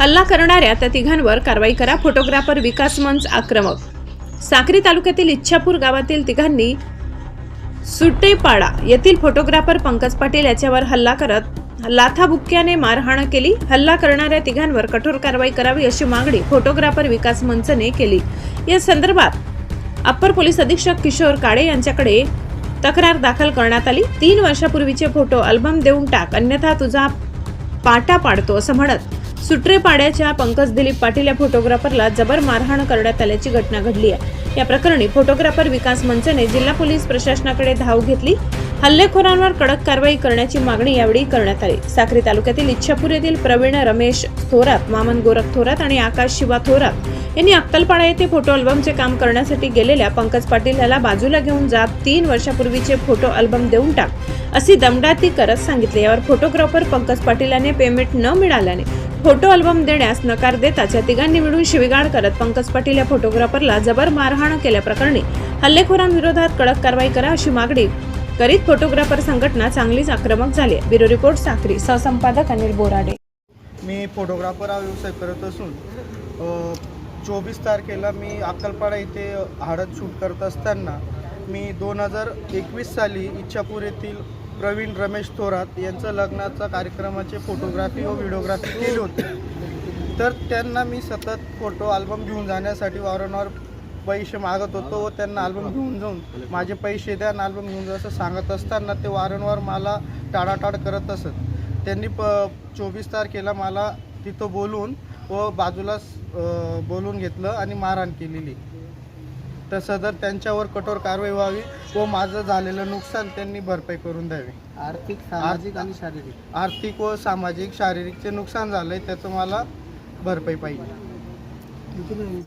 हल्ला करणाऱ्या त्या तिघांवर कारवाई करा फोटोग्राफर विकास मंच आक्रमक. साक्री तालुक्यातील इच्छापूर गावातील तिघांनी सुट्टेपाडा येथील फोटोग्राफर पंकज पाटील याच्यावर हल्ला करत लाथाबुक्क्याने मारहाण केली. हल्ला करणाऱ्या तिघांवर कठोर कारवाई करावी अशी मागणी फोटोग्राफर विकास मंचने केली. या संदर्भात अप्पर पोलीस अधीक्षक किशोर काळे यांच्याकडे तक्रार दाखल करण्यात आली. तीन वर्षापूर्वीचे फोटो अल्बम देऊन टाक अन्यथा तुझा पाटा पाडतो असं म्हणत सुट्रेपाड्याच्या पंकज दिलीप पाटील या फोटोग्राफरला जबर मारहाण करण्यात आल्याची घटना घडली आहे. या प्रकरणी फोटोग्राफर विकास मंचने जिल्हा पोलीस प्रशासनाकडे धाव घेतली. हल्लेखोरांवर कडक कारवाई करण्याची मागणी यावेळी करण्यात आली. साक्री तालुक्यातील इच्छापूर येथील प्रवीण रमेश थोरात मामन गोरख थोरात आणि आकाश शिवा थोरात यांनी अक्कलपाडा येथे फोटो अल्बमचे काम करण्यासाठी गेलेल्या पंकज पाटील याला बाजूला घेऊन जात तीन वर्षापूर्वीचे फोटो अल्बम देऊन टाक अशी दमडाती करत सांगितले. यावर फोटोग्राफर पंकज पाटील याने पेमेंट न मिळाल्याने फोटो अल्बम देण्यास नकार देताच या तिघांनी मिळून शिवीगाळ करत पंकज पाटील या फोटोग्राफरला जबर मारहाण केल्याप्रकरणी हल्लेखोरांविरोधात कडक कारवाई करा अशी मागणी करीत फोटोग्राफर संघटना चांगलीच आक्रमक झाली. ब्युरो रिपोर्ट साखरी सहसंपादक अनिल बोराडे. मी फोटोग्राफर हा व्यवसाय करत असून चोवीस तारखेला मी अक्कलपाडा इथे हळद शूट करत असताना मी दोन हजार एकवीस साली इच्छापूर येथील प्रवीण रमेश थोरात यांचं लग्नाचा कार्यक्रमाचे फोटोग्राफी व व्हिडिओग्राफी केली होती. तर त्यांना मी सतत फोटो अल्बम घेऊन जाण्यासाठी वारंवार पैसे मागत होतो व त्यांना अल्बम घेऊन जाऊन माझे पैसे द्या आणि अल्बम घेऊन जा असं सांगत असताना ते वारंवार मला टाळाटाळ करत असत. त्यांनी प चोवीस तारखेला मला तिथं बोलून व बाजूला बोलून घेतलं आणि मारहाण केलेली. तर सदर त्यांच्यावर कठोर कारवाई व्हावी व माझं झालेलं नुकसान त्यांनी भरपाई करून द्यावी. आर्थिक सामाजिक आणि शारीरिक? आर्थिक व सामाजिक शारीरिकचे नुकसान झालंय त्याचं मला भरपाई पाहिजे.